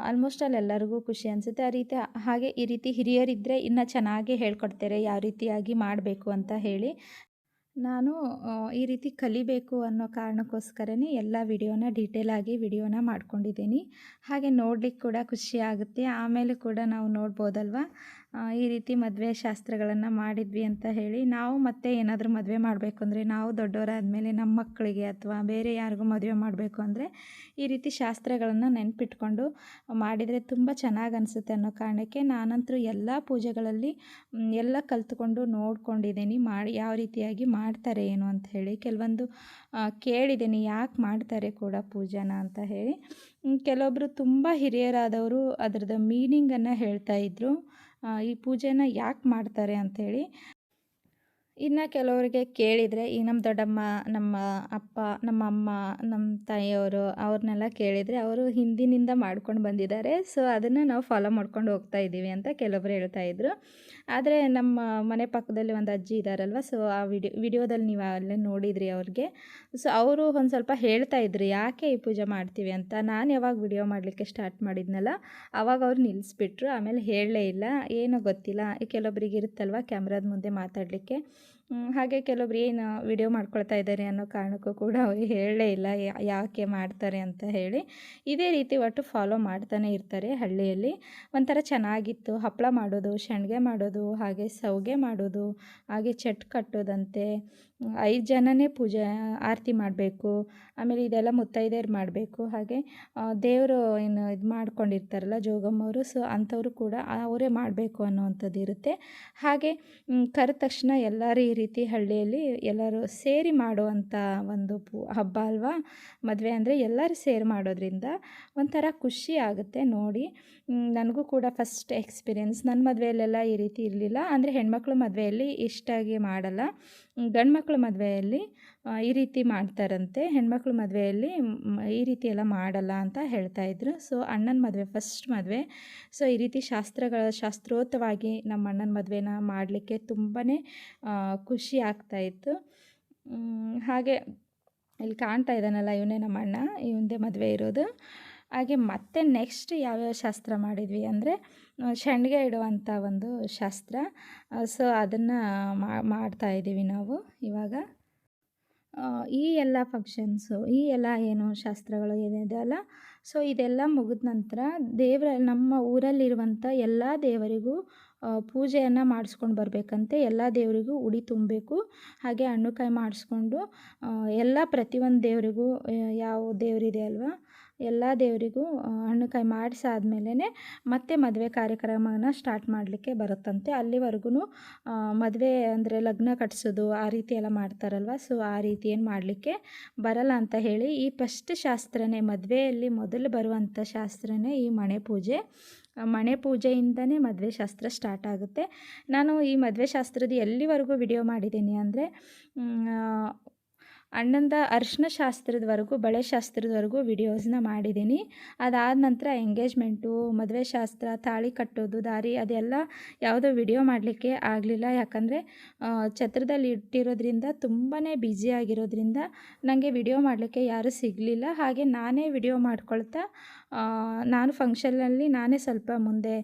Speaker 1: ಆಲ್ಮೋಸ್ಟ್ ಅಲ್ಲಿ ಎಲ್ಲರಿಗೂ ಖುಷಿ ಅನಿಸುತ್ತೆ. ಆ ರೀತಿ, ಹಾಗೆ ಈ ರೀತಿ ಹಿರಿಯರಿದ್ದರೆ ಇನ್ನೂ ಚೆನ್ನಾಗಿ ಹೇಳ್ಕೊಡ್ತಾರೆ, ಯಾವ ರೀತಿಯಾಗಿ ಮಾಡಬೇಕು ಅಂತ ಹೇಳಿ. ನಾನು ಈ ರೀತಿ ಕಲಿಬೇಕು ಅನ್ನೋ ಕಾರಣಕ್ಕೋಸ್ಕರನೇ ಎಲ್ಲ ವಿಡಿಯೋನ ಡೀಟೇಲಾಗಿ ವಿಡಿಯೋನ ಮಾಡ್ಕೊಂಡಿದ್ದೀನಿ. ಹಾಗೆ ನೋಡ್ಲಿಕ್ಕೆ ಕೂಡ ಖುಷಿ ಆಗುತ್ತೆ. ಆಮೇಲೆ ಕೂಡ ನಾವು ನೋಡ್ಬೋದಲ್ವ? ಈ ರೀತಿ ಮದುವೆ ಶಾಸ್ತ್ರಗಳನ್ನು ಮಾಡಿದ್ವಿ ಅಂತ ಹೇಳಿ ನಾವು ಮತ್ತೆ ಏನಾದರೂ ಮದುವೆ ಮಾಡಬೇಕು ಅಂದರೆ ನಾವು ದೊಡ್ಡವರಾದಮೇಲೆ ನಮ್ಮ ಮಕ್ಕಳಿಗೆ ಅಥವಾ ಬೇರೆ ಯಾರಿಗೂ ಮದುವೆ ಮಾಡಬೇಕು ಅಂದರೆ ಈ ರೀತಿ ಶಾಸ್ತ್ರಗಳನ್ನು ನೆನಪಿಟ್ಕೊಂಡು ಮಾಡಿದರೆ ತುಂಬ ಚೆನ್ನಾಗಿ ಅನಿಸುತ್ತೆ ಅನ್ನೋ ಕಾರಣಕ್ಕೆ ನಾನಂತರೂ ಎಲ್ಲ ಪೂಜೆಗಳಲ್ಲಿ ಎಲ್ಲ ಕಲ್ತ್ಕೊಂಡು ನೋಡ್ಕೊಂಡಿದ್ದೀನಿ ಮಾಡಿ ಯಾವ ರೀತಿಯಾಗಿ ಮಾಡ್ತಾರೆ ಏನು ಅಂತ ಹೇಳಿ. ಕೆಲವೊಂದು ಕೇಳಿದ್ದೀನಿ ಯಾಕೆ ಮಾಡ್ತಾರೆ ಕೂಡ ಪೂಜಾನ ಅಂತ ಹೇಳಿ. ಕೆಲವೊಬ್ಬರು ತುಂಬ ಹಿರಿಯರಾದವರು ಅದರದ್ದು ಮೀನಿಂಗನ್ನು ಹೇಳ್ತಾ ಇದ್ದರು ಈ ಪೂಜೆನ ಯಾಕೆ ಮಾಡ್ತಾರೆ ಅಂಥೇಳಿ ಇನ್ನು ಕೆಲವರಿಗೆ ಕೇಳಿದರೆ, ಈ ನಮ್ಮ ದೊಡ್ಡಮ್ಮ, ನಮ್ಮ ಅಪ್ಪ, ನಮ್ಮ ಅಮ್ಮ ನಮ್ಮ ತಾಯಿಯವರು ಅವ್ರನ್ನೆಲ್ಲ ಕೇಳಿದರೆ ಅವರು ಹಿಂದಿನಿಂದ ಮಾಡ್ಕೊಂಡು ಬಂದಿದ್ದಾರೆ. ಸೊ ಅದನ್ನು ನಾವು ಫಾಲೋ ಮಾಡ್ಕೊಂಡು ಹೋಗ್ತಾ ಇದ್ದೀವಿ ಅಂತ ಕೆಲವರು ಹೇಳ್ತಾ ಇದ್ರು. ಆದರೆ ನಮ್ಮ ಮನೆ ಪಕ್ಕದಲ್ಲಿ ಒಂದು ಅಜ್ಜಿ ಇದ್ದಾರಲ್ವ ಸೊ ಆ ವಿಡಿಯೋ ವಿಡಿಯೋದಲ್ಲಿ ನೀವು ಅಲ್ಲೇ ನೋಡಿದ್ರಿ ಅವ್ರಿಗೆ. ಸೊ ಅವರು ಒಂದು ಸ್ವಲ್ಪ ಹೇಳ್ತಾ ಇದ್ರು, ಯಾಕೆ ಈ ಪೂಜೆ ಮಾಡ್ತೀವಿ ಅಂತ? ನಾನು ಯಾವಾಗ ವಿಡಿಯೋ ಮಾಡಲಿಕ್ಕೆ ಸ್ಟಾರ್ಟ್ ಮಾಡಿದ್ನಲ್ಲ ಆವಾಗ ಅವ್ರು ನಿಲ್ಲಿಸ್ಬಿಟ್ರು ಆಮೇಲೆ ಹೇಳಲೇ ಇಲ್ಲ, ಏನೋ ಗೊತ್ತಿಲ್ಲ ಕೆಲವೊಬ್ರಿಗೆ ಇರುತ್ತಲ್ವ ಕ್ಯಾಮ್ರಾದ ಮುಂದೆ ಮಾತಾಡಲಿಕ್ಕೆ? ಹಾಗೆ ಕೆಲವೊಬ್ರು ಏನು ವಿಡಿಯೋ ಮಾಡ್ಕೊಳ್ತಾ ಇದ್ದಾರೆ ಅನ್ನೋ ಕಾರಣಕ್ಕೂ ಕೂಡ ಅವ್ರು ಹೇಳಲೇ ಇಲ್ಲ ಯಾಕೆ ಮಾಡ್ತಾರೆ ಅಂತ ಹೇಳಿ. ಇದೇ ರೀತಿ ಒಟ್ಟು ಫಾಲೋ ಮಾಡ್ತಾನೆ ಇರ್ತಾರೆ ಹಳ್ಳಿಯಲ್ಲಿ. ಒಂಥರ ಚೆನ್ನಾಗಿತ್ತು. ಹಪ್ಪಳ ಮಾಡೋದು ಸಂಡ್ಗೆ ಮಾಡೋದು, ಹಾಗೆ ಸೌಗೆ ಮಾಡೋದು, ಹಾಗೆ ಚಟ್ ಕಟ್ಟೋದಂತೆ. ಐದು ಜನನೇ ಪೂಜೆ, ಆರತಿ ಮಾಡಬೇಕು. ಆಮೇಲೆ ಇದೆಲ್ಲ ಮುತ್ತೈದೆಯರು ಮಾಡಬೇಕು. ಹಾಗೆ ದೇವರು ಏನು ಇದು ಮಾಡ್ಕೊಂಡಿರ್ತಾರಲ್ಲ ಜೋಗಮ್ಮವರು ಸೊ ಅಂಥವರು ಕೂಡ ಅವರೇ ಮಾಡಬೇಕು ಅನ್ನೋವಂಥದ್ದು ಇರುತ್ತೆ ಹಾಗೆ ಕರೆದ ತಕ್ಷಣ ಎಲ್ಲರೂ ಈ ರೀತಿ ಹಳ್ಳಿಯಲ್ಲಿ ಎಲ್ಲರೂ ಸೇರಿ ಮಾಡುವಂಥ ಒಂದು ಪೂ, ಹಬ್ಬ ಅಲ್ವಾ? ಮದುವೆ ಅಂದರೆ ಎಲ್ಲರೂ ಸೇರಿ ಮಾಡೋದ್ರಿಂದ ಒಂಥರ ಖುಷಿ ಆಗುತ್ತೆ ನೋಡಿ. ನನಗೂ ಕೂಡ ಫಸ್ಟ್ ಎಕ್ಸ್ಪೀರಿಯೆನ್ಸ್ ನನ್ನ ಮದುವೆಯಲ್ಲೆಲ್ಲ ಈ ರೀತಿ ಇರಲಿಲ್ಲ. ಅಂದರೆ ಹೆಣ್ಮಕ್ಳು ಮದುವೆಯಲ್ಲಿ ಇಷ್ಟಾಗಿ ಮಾಡಲ್ಲ. ಗಂಡು ಮಕ್ಕಳ ಮದುವೆಯಲ್ಲಿ ಈ ರೀತಿ ಮಾಡ್ತಾರಂತೆ. ಹೆಣ್ಮಕ್ಳ ಮದುವೆಯಲ್ಲಿ ಈ ರೀತಿ ಎಲ್ಲ ಮಾಡಲ್ಲ ಅಂತ ಹೇಳ್ತಾ ಇದ್ರು. ಸೊ, ಅಣ್ಣನ ಮದುವೆ, ಫಸ್ಟ್ ಮದುವೆ. ಸೊ, ಈ ರೀತಿ ಶಾಸ್ತ್ರಗಳ, ಶಾಸ್ತ್ರೋತವಾಗಿ ನಮ್ಮ ಅಣ್ಣನ ಮದುವೆನ ಮಾಡಲಿಕ್ಕೆ ತುಂಬಾ ಖುಷಿ ಆಗ್ತಾಯಿತ್ತು ಇತ್ತು. ಹಾಗೆ ಇಲ್ಲಿ ಕಾಣ್ತಾ ಇದ್ದಾನಲ್ಲ ಇವನೇ ನಮ್ಮ ಅಣ್ಣ ಇವಂದೇ ಮದುವೆ ಇರೋದು. ಹಾಗೆ ಮತ್ತೆ ನೆಕ್ಸ್ಟ್ ಯಾವ್ಯಾವ ಶಾಸ್ತ್ರ ಮಾಡಿದ್ವಿ ಅಂದರೆ ಸಂಡ್ಗೆ ಇಡುವಂಥ ಒಂದು ಶಾಸ್ತ್ರ. ಸೊ ಅದನ್ನು ಮಾಡ್ತಾ ಇದ್ದೀವಿ ನಾವು ಇವಾಗ. ಈ ಎಲ್ಲ ಫಂಕ್ಷನ್ಸು ಈ ಎಲ್ಲ ಏನು ಶಾಸ್ತ್ರಗಳು ಏನಿದೆ ಅಲ್ಲ ಸೊ ಇದೆಲ್ಲ ಮುಗಿದ ನಂತರ ದೇವರ, ನಮ್ಮ ಊರಲ್ಲಿರುವಂಥ ಎಲ್ಲ ದೇವರಿಗೂ ಪೂಜೆಯನ್ನು ಮಾಡಿಸ್ಕೊಂಡು ಬರಬೇಕಂತೆ. ಎಲ್ಲ ದೇವರಿಗೂ ಉಡಿ ತುಂಬಬೇಕು. ಹಾಗೆ ಹಣ್ಣುಕಾಯಿ ಮಾಡಿಸ್ಕೊಂಡು ಎಲ್ಲ ಪ್ರತಿಯೊಂದು ದೇವರಿಗೂ ಯಾವ ದೇವರಿದೆ ಅಲ್ವಾ ಎಲ್ಲ ದೇವರಿಗೂ ಹಣ್ಣುಕಾಯಿ ಮಾಡಿಸಾದ್ಮೇಲೆ ಮತ್ತೆ ಮದುವೆ ಕಾರ್ಯಕ್ರಮನ ಸ್ಟಾರ್ಟ್ ಮಾಡಲಿಕ್ಕೆ ಬರುತ್ತಂತೆ. ಅಲ್ಲಿವರೆಗೂ ಮದುವೆ ಅಂದರೆ ಲಗ್ನ ಕಟ್ಸೋದು ಆ ರೀತಿ ಎಲ್ಲ ಮಾಡ್ತಾರಲ್ವ? ಸೊ ಆ ರೀತಿ ಏನು ಮಾಡಲಿಕ್ಕೆ ಬರಲ್ಲ ಅಂತ ಹೇಳಿ ಈ ಫಸ್ಟ್ ಶಾಸ್ತ್ರನೇ, ಮದುವೆಯಲ್ಲಿ ಮೊದಲು ಬರುವಂಥ ಶಾಸ್ತ್ರನೇ ಈ ಮಣೆ ಪೂಜೆ. ಮಣೆ ಪೂಜೆಯಿಂದನೇ ಮದುವೆ ಶಾಸ್ತ್ರ ಸ್ಟಾರ್ಟ್ ಆಗುತ್ತೆ. ನಾನು ಈ ಮದುವೆ ಶಾಸ್ತ್ರದ ಎಲ್ಲಿವರೆಗೂ ವಿಡಿಯೋ ಮಾಡಿದ್ದೀನಿ ಅಂದರೆ ಅಣ್ಣಂದ ಅರ್ಶಿನ ಶಾಸ್ತ್ರದವರೆಗೂ ಬಳೆ ಶಾಸ್ತ್ರದವರೆಗೂ ವಿಡಿಯೋಸ್ನ ಮಾಡಿದ್ದೀನಿ ಅದಾದ ನಂತರ ಎಂಗೇಜ್ಮೆಂಟು ಮದುವೆ ಶಾಸ್ತ್ರ, ತಾಳಿ ಕಟ್ಟೋದು, ದಾರಿ ಅದೆಲ್ಲ ಯಾವುದೋ ವಿಡಿಯೋ ಮಾಡಲಿಕ್ಕೆ ಆಗಲಿಲ್ಲ. ಯಾಕಂದರೆ ಛತ್ರದಲ್ಲಿ ಇಟ್ಟಿರೋದ್ರಿಂದ ತುಂಬಾ ಬ್ಯುಸಿ ಆಗಿರೋದ್ರಿಂದ ನನಗೆ ವಿಡಿಯೋ ಮಾಡಲಿಕ್ಕೆ ಯಾರೂ ಸಿಗಲಿಲ್ಲ. ಹಾಗೆ ನಾನೇ ವಿಡಿಯೋ ಮಾಡ್ಕೊಳ್ತಾ ನಾನು ಫಂಕ್ಷನಲ್ಲಿ ನಾನೇ ಸ್ವಲ್ಪ ಮುಂದೆ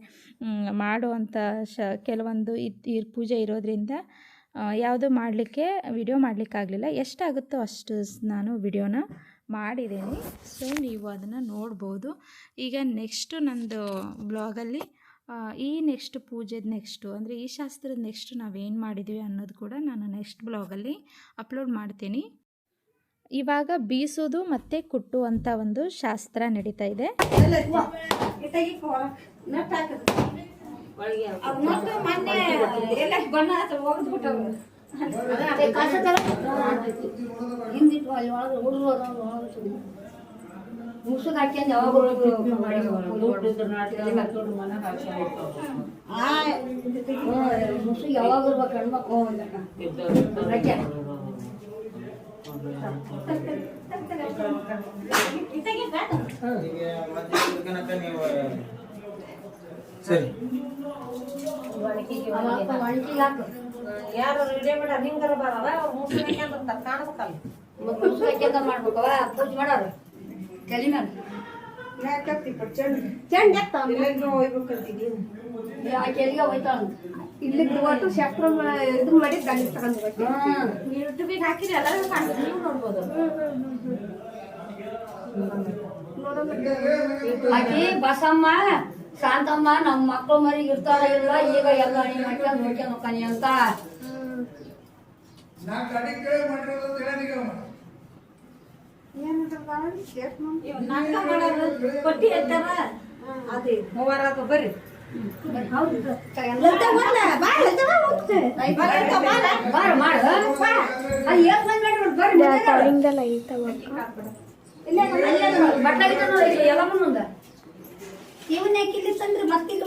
Speaker 1: ಮಾಡುವಂಥ ಶ, ಕೆಲವೊಂದು ಇದು, ಪೂಜೆ ಇರೋದ್ರಿಂದ ಯಾವುದು ಮಾಡಲಿಕ್ಕೆ ವಿಡಿಯೋ ಮಾಡಲಿಕ್ಕಾಗಲಿಲ್ಲ. ಎಷ್ಟಾಗುತ್ತೋ ಅಷ್ಟು ನಾನು ವಿಡಿಯೋನ ಮಾಡಿದ್ದೀನಿ. ಸೊ ನೀವು ಅದನ್ನು ನೋಡ್ಬೋದು. ಈಗ ನೆಕ್ಸ್ಟು ನಂದು ಬ್ಲಾಗಲ್ಲಿ ಈ ನೆಕ್ಸ್ಟ್ ಪೂಜೆದ ನೆಕ್ಸ್ಟು ಅಂದರೆ ಈ ಶಾಸ್ತ್ರದ ನೆಕ್ಸ್ಟ್ ನಾವೇನು ಮಾಡಿದ್ದೀವಿ ಅನ್ನೋದು ಕೂಡ ನಾನು ನೆಕ್ಸ್ಟ್ ಬ್ಲಾಗಲ್ಲಿ ಅಪ್ಲೋಡ್ ಮಾಡ್ತೀನಿ. ಇವಾಗ ಬೀಸೋದು ಮತ್ತು ಕುಟ್ಟುವಂಥ ಒಂದು ಶಾಸ್ತ್ರ ನಡೀತಾ ಇದೆ.
Speaker 3: ಹಿಂದಿಟ್ಟು ಅಲ್ಲಿ ಒಳಗೆ ಹುಡುಗರು ಮುಸುಗ್ ಹಾಕ್ಯಂದು ಯಾವಾಗ ಮುಸುಗ್ ಯಾವಾಗ ಇರ್ಬೇಕು ಹೆಣ್ಮಕ್ಳು
Speaker 5: ಸರಿ.
Speaker 2: ಯಾರು ರೆಡಿ ಮಾಡ ಹಿಂಗಾರ ಬರಲ್ಲ? ಅವ್ರು ಮುಸ್ಲಿಂ ಕಾಣ್ಬೇಕಲ್ಲ
Speaker 3: ಮತ್ತೆ ಮುಸುಕ್ ಹಾಕ್ಯಂದ ಮಾಡ್ಬೇಕವ ಪೂಜೆ ಮಾಡೋರು? ಮೇಲೆ
Speaker 2: ಶಾಸ್ತ್ರ ಇದು ಮಾಡಿ ಗಾಡಿ ಯೂಟ್ಯೂಬಿಗೆ ಹಾಕಿದ್ರೆ ನೀವು ನೋಡ್ಬೋದು.
Speaker 3: ಆಕಿ ಬಸಮ್ಮ. ಶಾಂತಮ್ಮ ನಮ್ಮ ಮಕ್ಳು ಮರಿ ಇರ್ತಾರ ಇಲ್ಲ ಈಗ ಎಲ್ಲ ನೀನ್ ಮಾಡ್ಕೊಂಡು ನೋಡ್ಕೊಂಡು ಹೋಗ್ತಾನೆ ಅಂತ.
Speaker 2: ಪಟ್ಟಿ ಎತ್ತಾರ ಅದೇ ಮೂವಾರ ಆತು ಬರ್ರಿ.
Speaker 3: ಎಲ್ಲ ಮುಂದ. ಇವನ್ ಯಾಕಿಲ್ಲಿ ತಂದ್ರಿ ಮತ್ತಿಲ್ಲಿ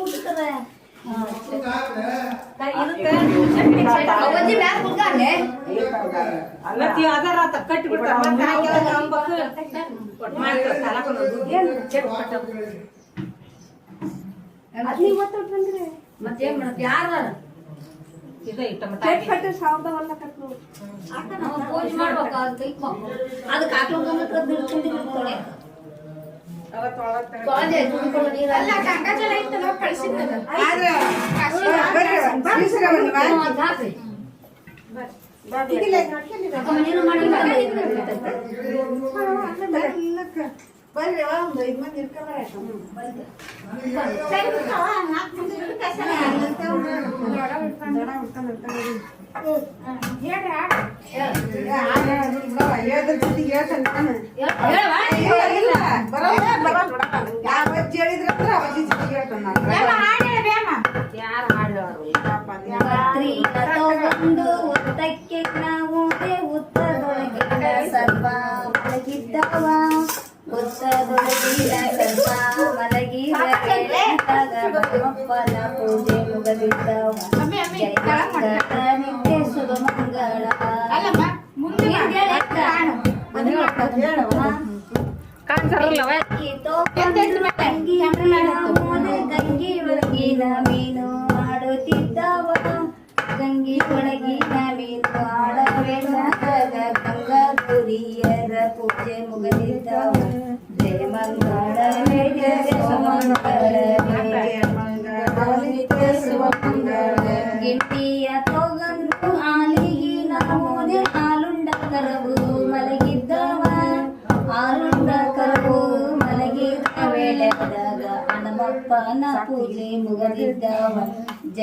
Speaker 2: ಚೆಕ್
Speaker 3: ಮತ್ತೇನ್ ಮಾಡತ್ ಯಾರ ಮಾಡ್ಬೇಕು. ಅದಕ್ಕೆ ಹಾಕ್ಲೋದು ಅಂದ್ರೆ ಕದ್ದು ಹಿಡ್ಕೊಂಡು ಹಿಡ್ಕೊಳೆ. ತೊಳೆದೆ, ತುಂಬ್ಕೊಳ್ಳೋ ನೀರಲ್ಲಿ. Lấy!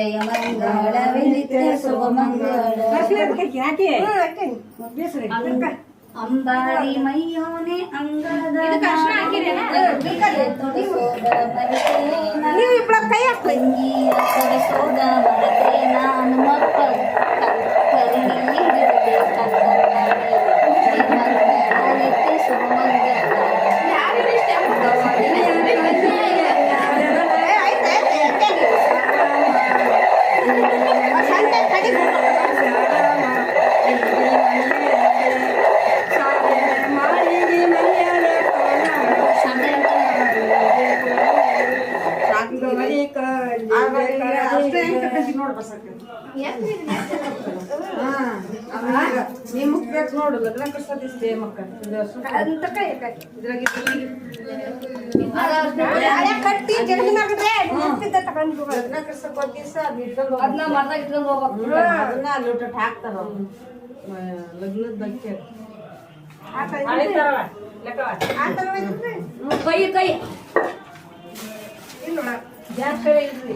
Speaker 3: ಜಯ ಮಂಗಳ ನಿತ್ಯ ಶುಭ ಮಂಗಳ ಅಂಬಾರಿ ಮೈಯೋನೆ ಅಂಗದ ತಂಗಿಯ ತೊಡಿಸೋದ ಮರತೆ ನಾನು ಮಪ್ಪ ಕರಿಗಿ
Speaker 2: ನಿಮಗ್ ಬೇಕು ನೋಡು ಲಗ್ನ ಕಟ್ಸೋದಿಷ್ಟೇ ಮಕ್ಕ ಕಟ್ಟಿ. ಜಗಲಿ ಲಗ್ನ ಕಟ್ಸಕ್ ಒಂದ್ ದಿವ್ಸ.
Speaker 3: ಅದನ್ನ ಮರ್ದಾಗ ಇಟ್ಕೊಂಡು ಹೋಗ್ಬೇಕು
Speaker 2: ಅದನ್ನ ಹಾಕ್ತಾರ ಲಗ್ನದ ಬಗ್ಗೆ.
Speaker 3: ಕೈ ಕೈ.
Speaker 2: ಇಲ್ಲ ಜಾಸ್ತಿ
Speaker 1: ಪಟ್ನ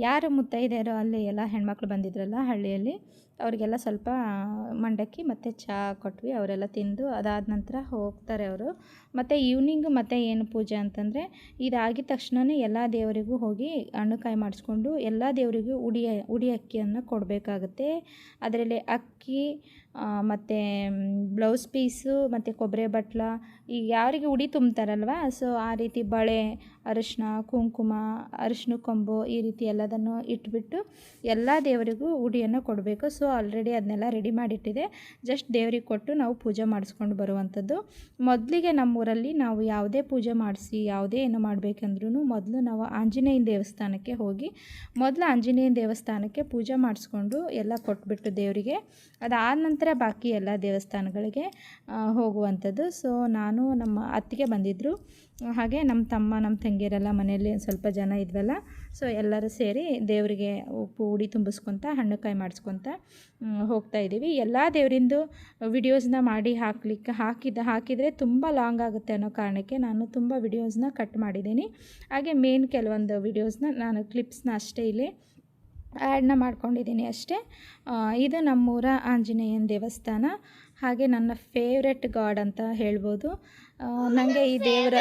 Speaker 1: ಯಾರು ಮುತ್ತೈದೆಯರೋ ಅಲ್ಲಿ ಎಲ್ಲ ಹೆಣ್ಮಕ್ಳು ಬಂದಿದ್ರಲ್ಲ ಹಳ್ಳಿಯಲ್ಲಿ? ಅವರಿಗೆಲ್ಲ ಸ್ವಲ್ಪ ಮಂಡಕ್ಕಿ ಮತ್ತು ಚಹಾ ಕೊಟ್ವಿ, ಅವರೆಲ್ಲ ತಿಂದು ಅದಾದ ನಂತರ ಹೋಗ್ತಾರೆ ಅವರು. ಮತ್ತು ಈವ್ನಿಂಗ್ ಮತ್ತು ಏನು ಪೂಜೆ ಅಂತಂದರೆ ಇದಾಗಿದ ತಕ್ಷಣವೇ ಎಲ್ಲ ದೇವರಿಗೂ ಹೋಗಿ ಹಣ್ಣುಕಾಯಿ ಮಾಡಿಸ್ಕೊಂಡು ಎಲ್ಲ ದೇವರಿಗೂ ಉಡಿ ಉಡಿ ಅಕ್ಕಿಯನ್ನು ಕೊಡಬೇಕಾಗುತ್ತೆ. ಅದರಲ್ಲಿ ಅಕ್ಕಿ ಮತ್ತು ಬ್ಲೌಸ್ ಪೀಸು ಮತ್ತು ಕೊಬ್ಬರಿ ಬಟ್ಲ ಈಗ ಯಾರಿಗೆ ಉಡಿ ತುಂಬ್ತಾರಲ್ವ? ಸೊ ಆ ರೀತಿ ಬಳೆ ಅರಿಶಿನ ಕುಂಕುಮ ಅರಿಶಿನ ಕೊಂಬು ಈ ರೀತಿ ಎಲ್ಲದನ್ನು ಇಟ್ಬಿಟ್ಟು ಎಲ್ಲ ದೇವರಿಗೂ ಉಡಿಯನ್ನು ಕೊಡಬೇಕು. ಸೊ ಆಲ್ರೆಡಿ ಅದನ್ನೆಲ್ಲ ರೆಡಿ ಮಾಡಿಟ್ಟಿದೆ. ಜಸ್ಟ್ ದೇವರಿಗೆ ಕೊಟ್ಟು ನಾವು ಪೂಜೆ ಮಾಡಿಸ್ಕೊಂಡು ಬರುವಂಥದ್ದು. ಮೊದಲಿಗೆ ನಮ್ಮೂರಲ್ಲಿ ನಾವು ಯಾವುದೇ ಪೂಜೆ ಮಾಡಿಸಿ, ಯಾವುದೇ ಏನು ಮಾಡಬೇಕಂದ್ರೂ ಮೊದಲು ನಾವು ಆಂಜನೇಯನ ದೇವಸ್ಥಾನಕ್ಕೆ ಹೋಗಿ, ಮೊದಲು ಆಂಜನೇಯನ ದೇವಸ್ಥಾನಕ್ಕೆ ಪೂಜೆ ಮಾಡಿಸ್ಕೊಂಡು ಎಲ್ಲ ಕೊಟ್ಬಿಟ್ಟು ದೇವರಿಗೆ. ಅದಾದ ನಂತರ ಬಾಕಿ ಎಲ್ಲ ದೇವಸ್ಥಾನಗಳಿಗೆ ಹೋಗುವಂಥದ್ದು. ಸೊ ನಾನು ನಮ್ಮ ಅತ್ತಿಗೆ ಬಂದಿದ್ದರು ಹಾಗೆ ನಮ್ಮ ತಮ್ಮ, ನಮ್ಮ ತಂಗಿಯರೆಲ್ಲ ಮನೆಯಲ್ಲಿ ಸ್ವಲ್ಪ ಜನ ಇದ್ವಲ್ಲ ಸೊ ಎಲ್ಲರೂ ಸೇರಿ ದೇವರಿಗೆ ಉಪ್ಪು ಉಡಿ ತುಂಬಿಸ್ಕೊತ ಹಣ್ಣು ಕಾಯಿ ಮಾಡಿಸ್ಕೊತ ಹೋಗ್ತಾ ಇದ್ದೀವಿ. ಎಲ್ಲ ದೇವರಿಂದು ವಿಡಿಯೋಸ್ನ ಮಾಡಿ ಹಾಕ್ಲಿಕ್ಕೆ ಹಾಕಿದ, ಹಾಕಿದರೆ ತುಂಬ ಲಾಂಗ್ ಆಗುತ್ತೆ ಅನ್ನೋ ಕಾರಣಕ್ಕೆ ನಾನು ತುಂಬ ವಿಡಿಯೋಸ್ನ ಕಟ್ ಮಾಡಿದ್ದೀನಿ. ಹಾಗೆ ಮೇನ್ ಕೆಲವೊಂದು ವಿಡಿಯೋಸ್ನ ನಾನು ಕ್ಲಿಪ್ಸ್ನ ಅಷ್ಟೇ ಇಲ್ಲಿ ಆ್ಯಡ್ನ ಮಾಡ್ಕೊಂಡಿದ್ದೀನಿ ಅಷ್ಟೇ. ಇದು ನಮ್ಮೂರ ಆಂಜನೇಯನ ದೇವಸ್ಥಾನ. ಹಾಗೆ ನನ್ನ ಫೇವ್ರೆಟ್ ಗಾಡ್ ಅಂತ ಹೇಳ್ಬೋದು. ನನಗೆ ಈ ದೇವರ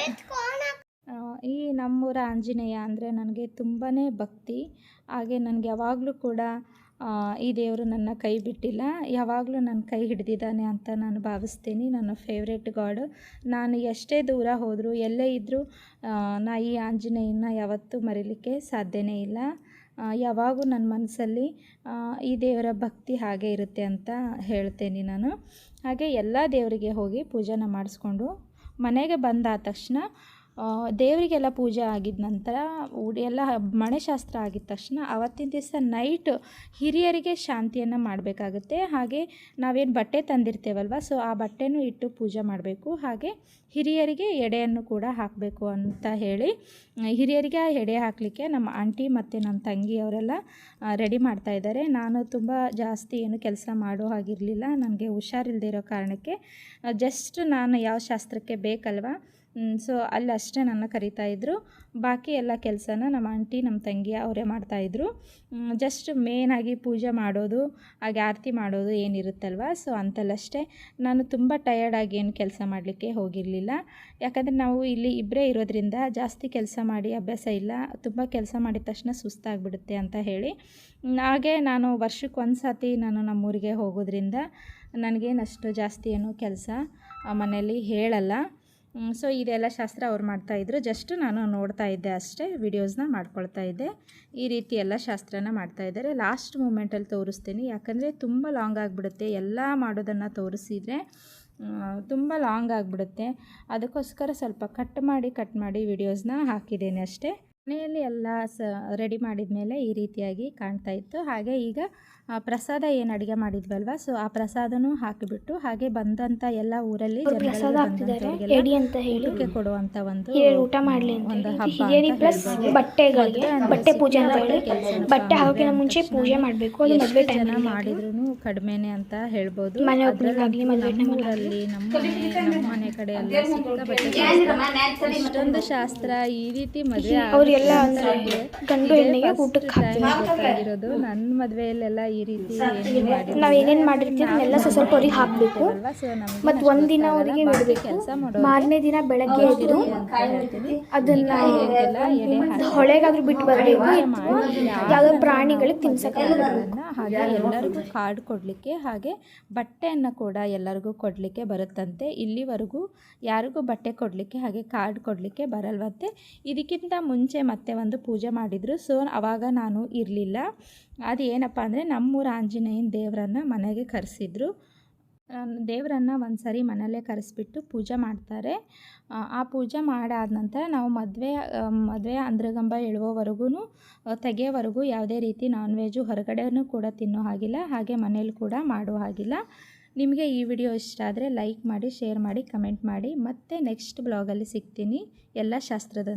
Speaker 1: ಈ ನಮ್ಮೂರ ಆಂಜನೇಯ ಅಂದರೆ ನನಗೆ ತುಂಬಾ ಭಕ್ತಿ. ಹಾಗೆ ನನಗೆ ಯಾವಾಗಲೂ ಕೂಡ ಈ ದೇವರು ನನ್ನ ಕೈ ಬಿಟ್ಟಿಲ್ಲ. ಯಾವಾಗಲೂ ನನ್ನ ಕೈ ಹಿಡ್ದಿದ್ದಾನೆ ಅಂತ ನಾನು ಭಾವಿಸ್ತೀನಿ. ನನ್ನ ಫೇವ್ರೆಟ್ ಗಾಡು ನಾನು ಎಷ್ಟೇ ದೂರ ಹೋದರೂ, ಎಲ್ಲೇ ಇದ್ದರೂ ನಾ ಈ ಆಂಜನೇಯನ ಯಾವತ್ತೂ ಮರೀಲಿಕ್ಕೆ ಸಾಧ್ಯನೇ ಇಲ್ಲ. ಯಾವಾಗೂ ನನ್ನ ಮನಸ್ಸಲ್ಲಿ ಈ ದೇವರ ಭಕ್ತಿ ಹಾಗೆ ಇರುತ್ತೆ ಅಂತ ಹೇಳ್ತೇನೆ ನಾನು. ಹಾಗೆ ಎಲ್ಲ ದೇವರಿಗೆ ಹೋಗಿ ಪೂಜೆನ ಮಾಡಿಸ್ಕೊಂಡು ಮನೆಗೆ ಬಂದಾದ ತಕ್ಷಣ ದೇವರಿಗೆಲ್ಲ ಪೂಜೆ ಆಗಿದ ನಂತರ ಎಲ್ಲ ಮಣೆಶಾಸ್ತ್ರ ಆಗಿದ ತಕ್ಷಣ ಅವತ್ತಿನ ದಿವಸ ನೈಟ್ ಹಿರಿಯರಿಗೆ ಶಾಂತಿಯನ್ನು ಮಾಡಬೇಕಾಗುತ್ತೆ. ಹಾಗೆ ನಾವೇನು ಬಟ್ಟೆ ತಂದಿರ್ತೇವಲ್ವ ಸೊ ಆ ಬಟ್ಟೆನೂ ಇಟ್ಟು ಪೂಜೆ ಮಾಡಬೇಕು. ಹಾಗೆ ಹಿರಿಯರಿಗೆ ಎಡೆಯನ್ನು ಕೂಡ ಹಾಕಬೇಕು ಅಂತ ಹೇಳಿ ಹಿರಿಯರಿಗೆ ಆ ಎಡೆ ಹಾಕಲಿಕ್ಕೆ ನಮ್ಮ ಆಂಟಿ ಮತ್ತು ನಮ್ಮ ತಂಗಿಯವರೆಲ್ಲ ರೆಡಿ ಮಾಡ್ತಾ ಇದ್ದಾರೆ. ನಾನು ತುಂಬ ಜಾಸ್ತಿ ಏನು ಕೆಲಸ ಮಾಡೋ ಹಾಗಿರಲಿಲ್ಲ. ನನಗೆ ಹುಷಾರಿಲ್ಲದೆ ಇರೋ ಕಾರಣಕ್ಕೆ ಜಸ್ಟ್ ನಾನು ಯಾವ ಶಾಸ್ತ್ರಕ್ಕೆ ಬೇಕಲ್ವ ಸೊ ಅಲ್ಲಿ ಅಷ್ಟೇ ನನ್ನ ಇದ್ದರು ಬಾಕಿ ಎಲ್ಲ ಕೆಲಸನ ನಮ್ಮ ಆಂಟಿ, ನಮ್ಮ ತಂಗಿ ಅವರೇ ಮಾಡ್ತಾಯಿದ್ರು ಜಸ್ಟ್ ಮೇನಾಗಿ ಪೂಜೆ ಮಾಡೋದು, ಹಾಗೆ ಆರತಿ ಮಾಡೋದು ಏನಿರುತ್ತಲ್ವ? ಸೊ ಅಂತಲ್ಲಷ್ಟೇ ನಾನು ತುಂಬ ಟಯರ್ಡಾಗಿ ಏನು ಕೆಲಸ ಮಾಡಲಿಕ್ಕೆ ಹೋಗಿರಲಿಲ್ಲ. ಯಾಕಂದರೆ ನಾವು ಇಲ್ಲಿ ಇಬ್ಬರೇ ಇರೋದ್ರಿಂದ ಜಾಸ್ತಿ ಕೆಲಸ ಮಾಡಿ ಅಭ್ಯಾಸ ಇಲ್ಲ. ತುಂಬ ಕೆಲಸ ಮಾಡಿದ ತಕ್ಷಣ ಸುಸ್ತಾಗ್ಬಿಡುತ್ತೆ ಅಂತ ಹೇಳಿ. ಹಾಗೆ ನಾನು ವರ್ಷಕ್ಕೆ ಒಂದು ಸತಿ ನಾನು ನಮ್ಮೂರಿಗೆ ಹೋಗೋದ್ರಿಂದ ನನಗೇನು ಅಷ್ಟು ಜಾಸ್ತಿ ಏನು ಕೆಲಸ ಮನೆಯಲ್ಲಿ ಹೇಳಲ್ಲ. ಸೊ ಇದೆಲ್ಲ ಶಾಸ್ತ್ರ ಅವ್ರು ಮಾಡ್ತಾಯಿದ್ರು ಜಸ್ಟ್ ನಾನು ನೋಡ್ತಾ ಇದ್ದೆ ಅಷ್ಟೇ ವಿಡಿಯೋಸ್ನ ಮಾಡ್ಕೊಳ್ತಾ ಇದ್ದೆ. ಈ ರೀತಿ ಎಲ್ಲ ಶಾಸ್ತ್ರನ ಮಾಡ್ತಾ ಇದ್ದಾರೆ. ಲಾಸ್ಟ್ ಮೂಮೆಂಟಲ್ಲಿ ತೋರಿಸ್ತೀನಿ. ಯಾಕಂದರೆ ತುಂಬ ಲಾಂಗ್ ಆಗಿಬಿಡುತ್ತೆ. ಎಲ್ಲ ಮಾಡೋದನ್ನು ತೋರಿಸಿದರೆ ತುಂಬ ಲಾಂಗ್ ಆಗಿಬಿಡುತ್ತೆ. ಅದಕ್ಕೋಸ್ಕರ ಸ್ವಲ್ಪ ಕಟ್ ಮಾಡಿ ಕಟ್ ಮಾಡಿ ವಿಡಿಯೋಸ್ನ ಹಾಕಿದ್ದೇನೆ ಅಷ್ಟೇ. ಮನೆಯಲ್ಲಿ ಎಲ್ಲ ಸ ರೆಡಿ ಮಾಡಿದ ಮೇಲೆ ಈ ರೀತಿಯಾಗಿ ಕಾಣ್ತಾ ಇತ್ತು. ಹಾಗೆ ಈಗ ಪ್ರಸಾದ ಏನು ಅಡುಗೆ ಮಾಡಿದ್ವಲ್ವ? ಸೊ ಆ ಪ್ರಸಾದನೂ ಹಾಕಿಬಿಟ್ಟು ಹಾಗೆ ಬಂದಂಥ ಎಲ್ಲ ಊರಲ್ಲಿ
Speaker 6: ಪ್ರಸಾದ ಎಡಿ ಅಂತ ಹೇಳಿ.
Speaker 1: ಊಟಕ್ಕೆ ಕೊಡುವಂಥ ಒಂದು
Speaker 6: ಊಟ ಮಾಡಲಿ
Speaker 1: ಒಂದು ಹಬ್ಬ
Speaker 6: ಪ್ಲಸ್. ಬಟ್ಟೆಗಳಿಗೆ ಬಟ್ಟೆ ಪೂಜೆ ಅಂತ ಹೇಳಿ ಬಟ್ಟೆ ಹಾಕೋಕ್ಕಿಂತ ಮುಂಚೆ ಪೂಜೆ ಮಾಡಬೇಕು. ಅದು ಮದುವೆ
Speaker 1: ಜನ
Speaker 6: ಟೈಮಲ್ಲಿ
Speaker 1: ಮಾಡಿದ್ರು ಕಡಿಮೆನೆ ಅಂತ ಹೇಳ್ಬೋದು.
Speaker 6: ಮನೆ ಆಗ್ಲಿ, ಮದುವೆ
Speaker 1: ನಮ್ಮ ಮನೆ ನಮ್ಮ ಮನೆ ಕಡೆ ಎಲ್ಲ ಸಿಕ್ಕಾಪಟ್ಟೆ. ಇಷ್ಟೊಂದು ಶಾಸ್ತ್ರ ಈ ರೀತಿ ಮದುವೆ
Speaker 6: ಅವ್ರೆಲ್ಲ ಗಂಡು ಹೆಣ್ಣಿಗೆ ಊಟಕ್ಕೆ ಹಾಕ್ತಾರೆ.
Speaker 1: ನನ್ನ ಮದುವೆಯಲ್ಲೆಲ್ಲ ಈ ರೀತಿ.
Speaker 6: ನಾವು ಏನೇನು ಮಾಡಿರ್ತೀವಿ ಎಲ್ಲ ಸ್ವಲ್ಪ ಅವ್ರಿಗೆ ಹಾಕಬೇಕು. ಮತ್ತು ಒಂದಿನ. ಅವರಿಗೆ
Speaker 1: ಬಾಕಿ
Speaker 6: ಬಿಡಬೇಕು ಮಾರನೇ ದಿನ ಬೆಳಗ್ಗೆ ಎದ್ದು
Speaker 1: ಹೇಳ್ತೀನಿ.
Speaker 6: ಅದನ್ನ ಹೊಳೆಗಾದ್ರೂ ಬಿಟ್ಟು ಬರಬೇಕು.
Speaker 1: ಯಾವ
Speaker 6: ಯಾವುದೋ ಪ್ರಾಣಿಗಳಿಗೆ
Speaker 1: ಎಲ್ಲರನ್ನ ಹಾಗೆ ಎಲ್ಲರಿಗೂ ಕಾರ್ಡ್ ಕೊಡ್ಲಿಕ್ಕೆ ಹಾಗೆ ಬಟ್ಟೆಯನ್ನ ಕೂಡ ಎಲ್ಲರಿಗೂ ಕೊಡ್ಲಿಕ್ಕೆ ಬರುತ್ತಂತೆ. ಇಲ್ಲಿವರೆಗೂ ಯಾರಿಗೂ ಬಟ್ಟೆ ಕೊಡ್ಲಿಕ್ಕೆ ಹಾಗೆ ಕಾರ್ಡ್ ಕೊಡ್ಲಿಕ್ಕೆ ಬರಲ್ವಂತೆ. ಇದಕ್ಕಿಂತ ಮುಂಚೆ ಮತ್ತೆ ಒಂದು ಪೂಜೆ ಮಾಡಿದ್ರು. ಸೊ ಆವಾಗ ನಾನು ಇರಲಿಲ್ಲ. ಅದು ಏನಪ್ಪ ಅಂದರೆ ನಮ್ಮೂರ ಆಂಜನೇಯನ ದೇವರನ್ನ ಮನೆಗೆ ಕರೆಸಿದ್ರು. ದೇವರನ್ನ ಒಂದು ಸರಿ ಮನೆಯಲ್ಲೇ ಕರೆಸ್ಬಿಟ್ಟು ಪೂಜೆ ಮಾಡ್ತಾರೆ. ಆ, ಪೂಜೆ ಮಾಡಾದ ನಂತರ ನಾವು ಮದುವೆ ಮದುವೆ ಅಂದ್ರಗಂಬ ಎಳುವವರೆಗೂ ತೆಗೆಯೋವರೆಗೂ ಯಾವುದೇ ರೀತಿ ನಾನ್ ವೆಜ್ಜು ಹೊರಗಡೆನೂ ಕೂಡ ತಿನ್ನೋ ಹಾಗಿಲ್ಲ ಹಾಗೆ ಮನೇಲಿ ಕೂಡ ಮಾಡೋ ಹಾಗಿಲ್ಲ. ನಿಮಗೆ ಈ ವಿಡಿಯೋ ಇಷ್ಟ ಆದರೆ ಲೈಕ್ ಮಾಡಿ ಶೇರ್ ಮಾಡಿ ಕಮೆಂಟ್ ಮಾಡಿ. ಮತ್ತೆ ನೆಕ್ಸ್ಟ್ ಬ್ಲಾಗಲ್ಲಿ ಸಿಗ್ತೀನಿ. ಎಲ್ಲ ಶಾಸ್ತ್ರದ